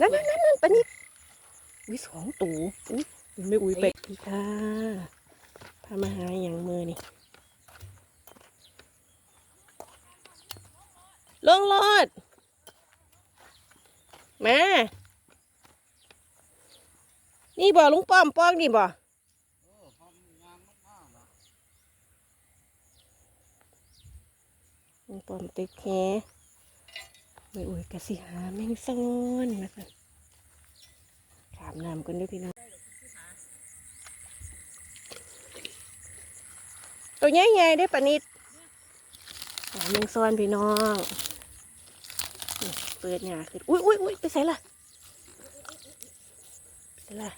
นั่นนั่นนั่นปนิดวิสองตูอุ้ยไม่อุ้ยไปพี่ค่ะพามาหาอย่างมือนี่ลงรถมา นี่บ่ลุงป้อมป้องนี่บ่ลุงป้อมตึกแฮ ไม่อุ้ยกระสิหาแมงซ่อนนะคะถามน้ำกันด้วยพี่น้องตัวใหญ่ๆได้ปะนิดหาแมงซ่อนพี่น้อง เปิดหน้าขึ้น อุ้ยอุ้ยอุ้ยไปใส่ละไปใส่ละ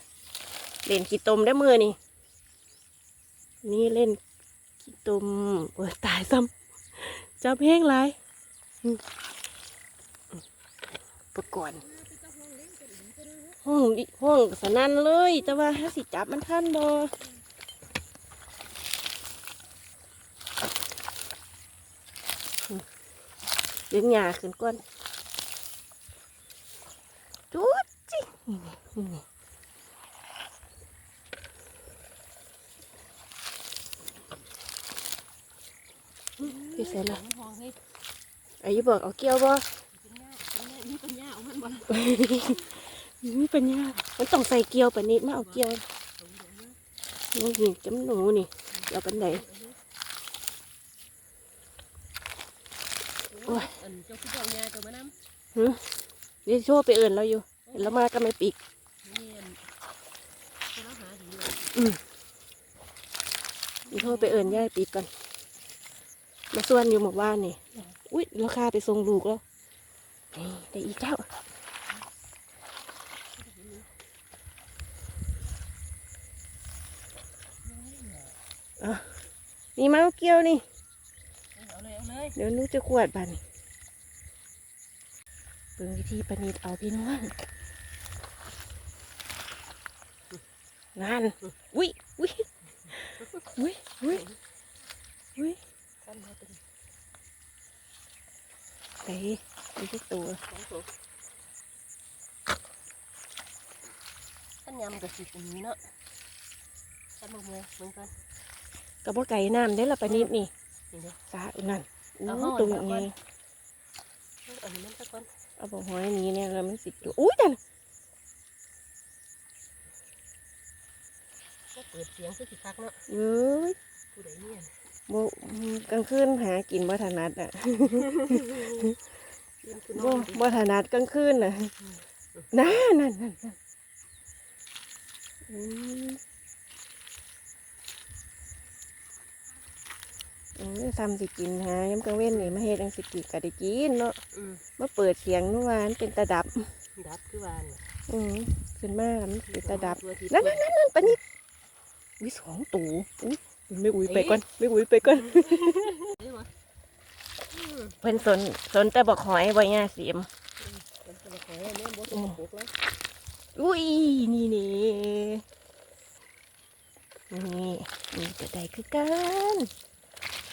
เล่นขี้ตมได้มือนี่ นี่เล่นขี้ตมโอ้ยตายซ้ำจับแห้งไรอืม ประกอนห้องดิห้องสนั่นเลย แต่ว่าถ้าสิจับมันท่านบอเลี้ยงหยาขึ้นก่อนจุดจินี่นี่นี่พี่เสร็จละอายุบอกเอาเกี่ยวบ่มีปัญ ญามีปัญญามันต้องใส่เกลียวปะนิดมาเอาเกลียวนี่จำหนูนี่เอาปันไหนโอ้ยนเจ้าคือเจ้าญาเจ้ามาน้หือนี่โชว์ไปเอื่นเราอยู่แล้วมาก็ไม่ปีกำนี่อันเจ้าหาดีเลยนี่โทษไปเอื่นย่ายปีกก่อนมาส่วนอยู่หมู่บ้านนี่ อุ้ยราคาไปส่งลูกแล้ว นี่ได้อีกแล้ว นี่มาเอาเกี่ยวนี่ เอาเลยเอาเลยเดี๋ยวหนูจะขวดบัดนเบิ่งวิธีประณีตเอาพี่น้องงานอุ้ยอุ้ยอุ้ยอุ้ยอุ้ยกันมาเป็นไก่มีทุกตัวสองตัวท่านยำกับสีเป็นนี้เนาะกันมาเมื่อเหมือนกัน กระบอกไก่น้ำได้ละประณีตนี่นี่เด้อสานั่นอู้เอาเข้าตัวเอาไงเข้าอันนี้มันสักคนเอาบอกหอยนี้เนี่ยแล้วมันสิบตัวอุ้ยนั่นก็เปิดเสียงคือสิคักเนาะเอ้ยผู้ใดเนี่ยโบกลางคืนหากินบ่ถนัดอะยืนคือนบ่อนบ่ถนัดกลางคืนน่ะนั่นนั่นนั่นนั่นอืมโอ้ย ซ้ำสิกินหาย้ำกลางเว้นนี่มาเฮ็ดจังสิกินก็ได้กินเนาะอืมมาเปิดเสียงนู่นวานเป็นตาดับ ดับคือวานอืมขึ้นมาแล้วมันเป็นตาดับ ตัวที่นั่นนั่นนั่นนั่นปะนิดวิสองตูอุ้ยไม่อุ้ยไปก่อนไม่อุ้ยไปก่อนเอ้ยวะอืมเพิ่นสนสนแต่บอกหอยไว้ง่าเสียม เป็นตัวของแม่บดตัวปุกแล้วอุ้ยนี่นี่นี่นี่จะได้คือกัน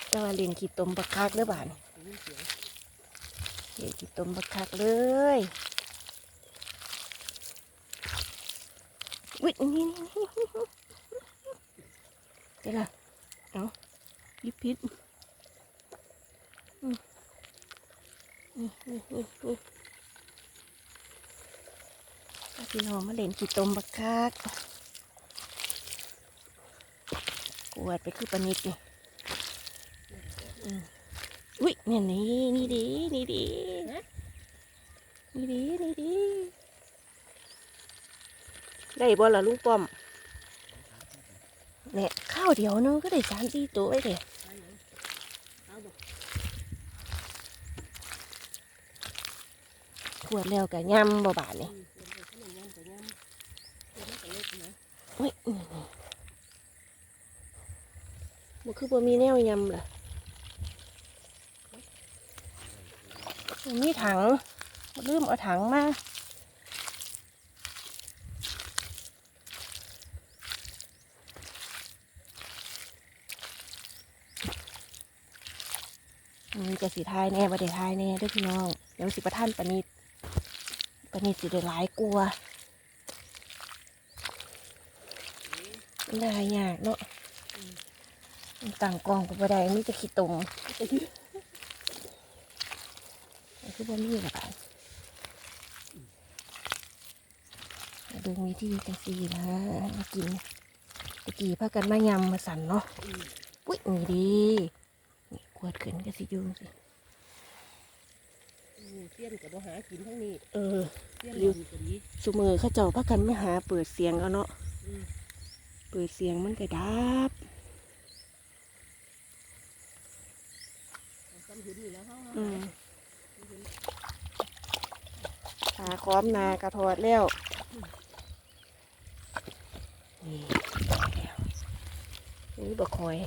แต่ว่าเรียนขีดตมบักคักเด้อบานได้ยินเสียงขีดตมบักคักเลยอุ้ยนี่นี่นี่เดี๋ยวละเอายิบพิษอืมนี่นี่นี่นี่เอาพี่น้องมาเล่นขีดตมบักคักกวดไปคือปนิดนี่ อุ้ยเนี่ยนี่นี่ดีนี่ดีนี่ดีนี่ดีได้บ่ล่ะลุงป้อมเนี่ยข้าวเดียวนึงก็ได้สามสี่ตัวไอ้เด้เอาบอกขวดแล้วก็ยำบ่บาดนี่อืมเป็นไปขนมยมันก็เล็กนะอุ้ยนี่นี่บ่คือบ่มีแนวยำล่ะบ่ มีถังลืมเอาถังมาอืมจะสีทายแน่บ่ได้ทายแน่ด้วยพี่น้อง เดี๋ยวสิประท่านปานิดปาอนนี้สิได้หลายกลัวได้ยากเนาะต่างกองกับบัไดมีแต่ขี้ตมมัน คือบ่มีหรอกมาดูวิธีจังสีนะมากินตะกี้พากันมายำมาสั่นเนาะอุ้ยนี่ดีนี่ขวดขึ้นก็สิอยุ่จังสิอืมเตี้ยนกับบ่หากินทั้งนี้ เออเตี้ยนอยู่อยู่ตัวนี้สุมือเขาเจ้าพักกันไม่หาเปิดเสียงเอาเนาะอืมเปิดเสียงมันก็ดับซ้ำเห็นอยู่แล้วเฮาอืม ขาค้อมหนากระทอดแล้วนี่แล้วนี่บกหอย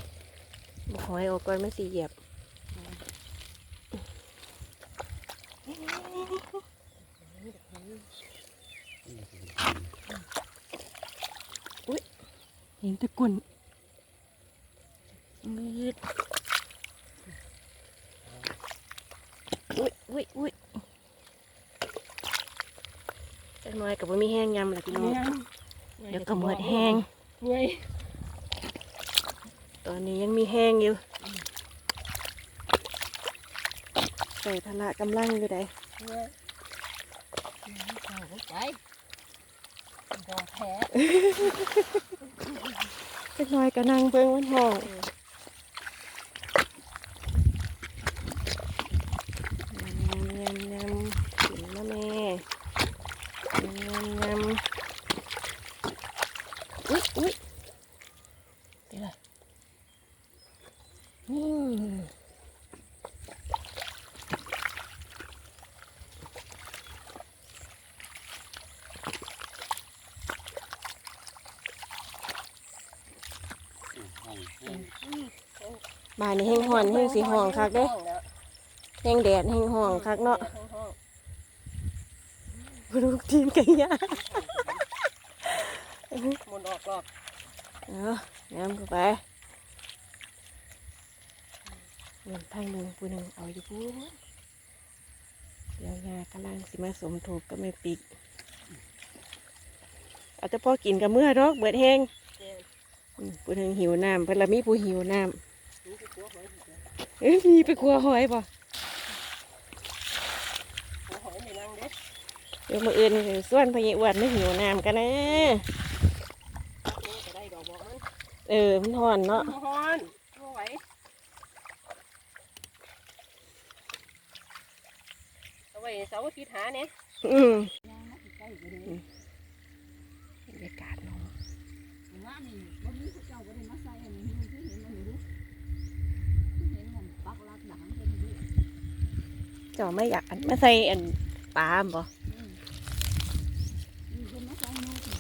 บกหอยออกก่อนมันสีเหยียบอุ้ยเห็นแตะกุนมืดอุ้ยอุ้ยอุ้ย จักหน้อยกับว่ามีแห้งยำแหละพี่น้องเดี๋ยวก็หมดแห้งเว้ยตอนนี้ยังมีแห้งอยู่ใส่พละกำลังอยู่ใดเว้ยเอาเข้าไปดอกแท้จักหน้อยก็นั่งเบิ่งมันห้องยำยำยำกินมาแม่ยำยำยำอุ๊ยอุ๊ยเดี๋ยวเลยอืม บ้านนี้แห้งห่อนแห้งสีห้องคักเด้แห้งแดดแห้งห้องคักเนาะลูกทีมไก่ย่างหมุนออกรอบเอาน้ำเข้าไปเงินทางหนึ่งผู้หนึ่งเอาอยู่พูนเดี๋ยวยากำลังสิมาสมทบก็ไม่ปิกเอาแต่พอกินกับเมื่อดอกเบิดแห้งเจ้อืมผู้หนึ่งหิวน้ำเพิ่นละมีผู้หิวน้รู้สึกว่าหอยดีจ้ะำ เอ้ยมีไปกลัวหอยป่ะหัวหอยไม่นั่งเด้เดี๋ยวมาอื่นสิส่วนพญอ้วนไม่หิวน้ำกันนะตักนี้ก็ได้ดอกบอกมันเออมันห่อนเนาะฮอนบ่ไหวเอาไว้เสาร์อาทิตย์หาเนี่ยอืม ย่างมาใกล้ๆอยู่นี่ บรรยากาศเนาะ ว่านี่บ่มีพระเจ้าบ่ได้มาใส่อันนี้มันคือเห็นมันอยู่เห็นมันปักหลักดังเพิ่นอยู่ เจ้าไม่อยากอันมาใส่อันปลาบ่อืมนี่เพิ่นมาใส่นกนี่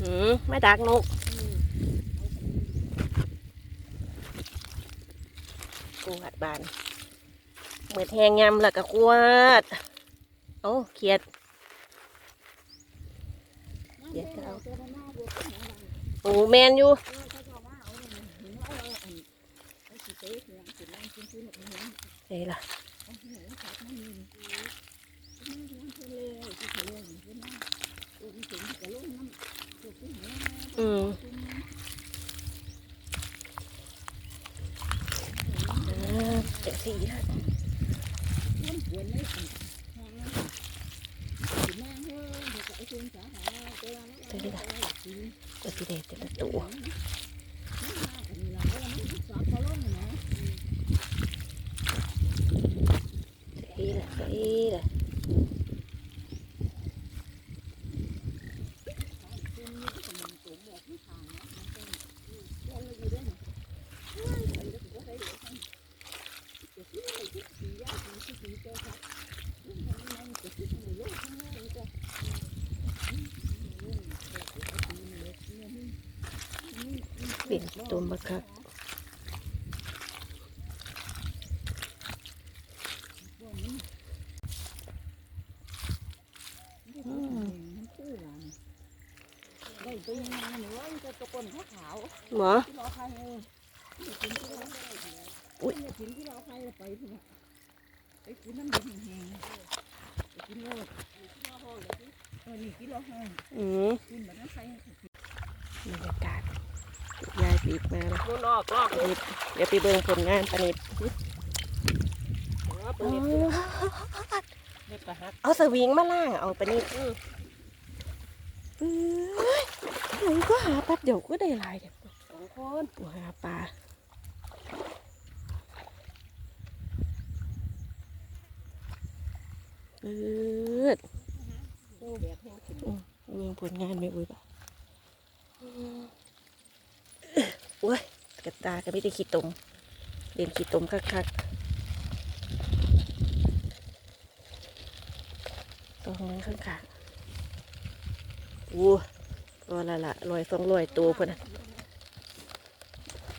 อืมไม่ดักนกเออเอาไปกวดบานเหมือนแทงยำแล้วก็กวาดโอ้เขียดเดี๋ยวเอาตัวหน้าบัวขึ้นหลังโอ้แมนอยู่เออเขาจะว่าเอาเนี่ยเห็นว่าเอาอันอยู่เฮ้ยล่ะ อาเห็นขาดมันมีนี่มันเลี้ยงเพิ่นเลยสิเพิ่นเลยเพิ่นนะโอ้ยถึงจะลงน้ำตัวขึ้นหัวอืมขึ้นอ่าเจ็ดสี่ละมันปวดเลยอันทางนั้นสิแม่เฮ้ยเดี๋ยวก็ไอ้คนสาหาตัวละแล้วก็เอาสิก็สิเด็ดแต่ละตัว มันมาอันนี้ล่ะแล้วมันสอบเขาลงเนาะ เฮ้ยล่ะเฮ้ยล่ะ เป็นนี่ก็มันตัวแบบที่ทางเนาะมันเป็นตัวเลยอยู่ด้วยนะเฮ้ยไปแล้วก็ได้เดี๋ยวทำจะซื้ออะไรที่สียาสีสีตัวครับมันมันจะซื้อในโลกทั้งโลกจ้ะ เป็นตัวบักคักอืม ได้ตัวยังไงหนูว่าจะตะกนขาว หมอ ที่เราใครเออกินที่เราอุ้ยกินที่เราใครไปเพื่อไปกินน้ำแห้งไปกินโลด ห้องเล ยสิเออนี่กินแล้วห้องอืมกินแบบนั้นใครบรรยากาศยาย ปีกมาแล้วนู่นออกลอกปานิดเดี๋ยวไปเบิ่งผลงานปานิดเปิดเล็บกระหักเอาสวิงมาล่างเอาปานิดอืมเอ้ยหนูก็หาแป๊บเดียวก็ได้หลายเดี๋ยวสองคนตัวหาปลาเปิดแห้งแดดแห้งขึ้นเบิ่งผลงานไม่อุ้ยปะโอ้ย กาก็ไม่ได้ขี้ตมเรียนขี้ตมคักๆตัวนึงข้างขางๆอู้ตัวละละลอยสองลอยตัวพนนะ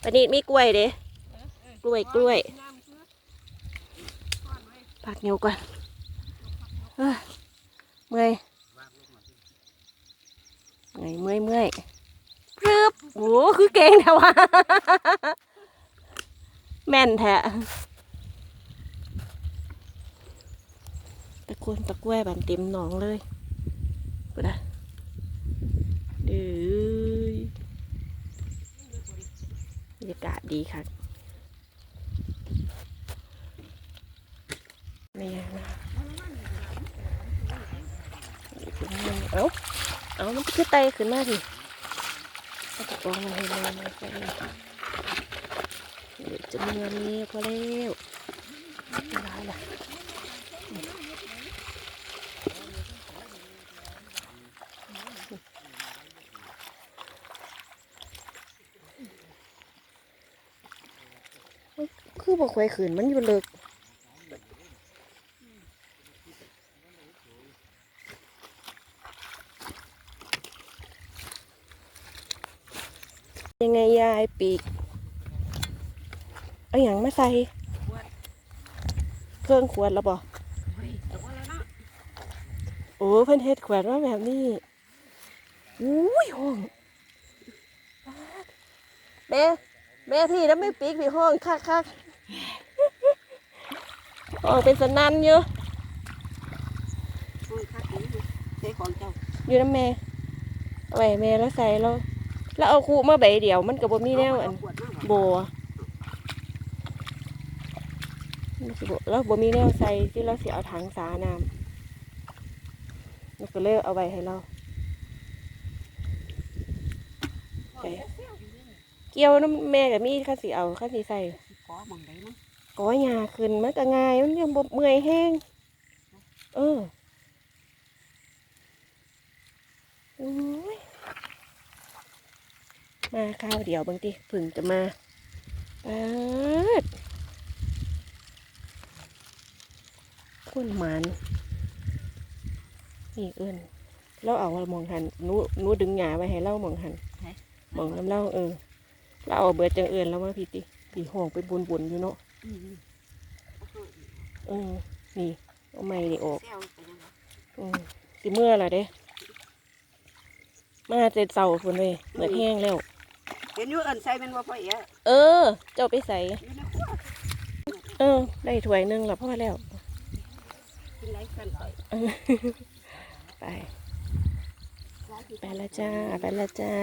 ปนนี้มีกล้วยเด้กล้วยกล้วยพักเหนิ้วก่อนเอ้ยเมื่อยเมื่อยเมื่อยเมื่อย พรึบโอ้คือเก่งแท้วะแม่นแท้ตะโกนตะแกว้บันเต็มหนองเลยกูนะเด้ยบรรยากาศดีค่ะไม่ยากนะเอ้าเอามันคือไตขึ้นมาสิ กองมาให้เลยเดี๋ยวจะมีอันนี้พอแล้วไม่ได้ละคือบอกควายขืนมันอยู่เลิกยังไงยายปีก เอาอย่างมาใส่ เครื่องขวดแล้วบ่แต่ว่าแล้วนะโอ้เพิ่นเฮ็ดขวดมาแบบนี้อุ้ยห้องแม่แม่พี่แล้วไม่ปีกพี่ห้องคักคักๆห้องเป็นสนันอยู่ห้องคักนี้ใส่ของเจ้าอยู่น้ำแม่เอาไว้ให้แม่แล้วใส่แล้ว แล้วเอาคู่มาใบเดียว มันก็บ่มีแนวอันขวดมากโบอะมันสิบ่แล้วบ่มีแนวใส่ที่เราสิเอาถังสาน้ำมันก็เลยเอาไว้ให้เราไปเกี่ยวน้ำแม่กับมีข้าสิเอาข้าสิใส่ขอมองได้มั้งก้อยาขึ้นมันก็ง่ายมันยังบ่เมื่อยแห้งเออโอ้ย มาข้าวเดียวบางทีผึ่งจะมาปาดคนหมันนี่เอิ้นเราเอามองหันหนูหนูดึงหยาไว้ให้เรามองหันมองน้ำเล่าเออเราเอาเบิดจังเอิญแล้วมาพี่ติพี่ห้องไปบุญบุญๆอยู่เนาะอืมเออนี่เอาไม้นี่ออกแซวไปยังไงอืมสิเมื่อล่ะเด้ มาเจ็ดเสาคนเลยเหมือนแห้งแล้ว เห็นอยู่เอินใส่เป็นว่าพ่อเอ๋เออ เจ้าไปใส่อยู่ในครัวเออ ได้ถ้วยหนึงและพ่อแล้ว กินไรกันใส่ไป ไปแล้วจ้า ไปแล้วจ้า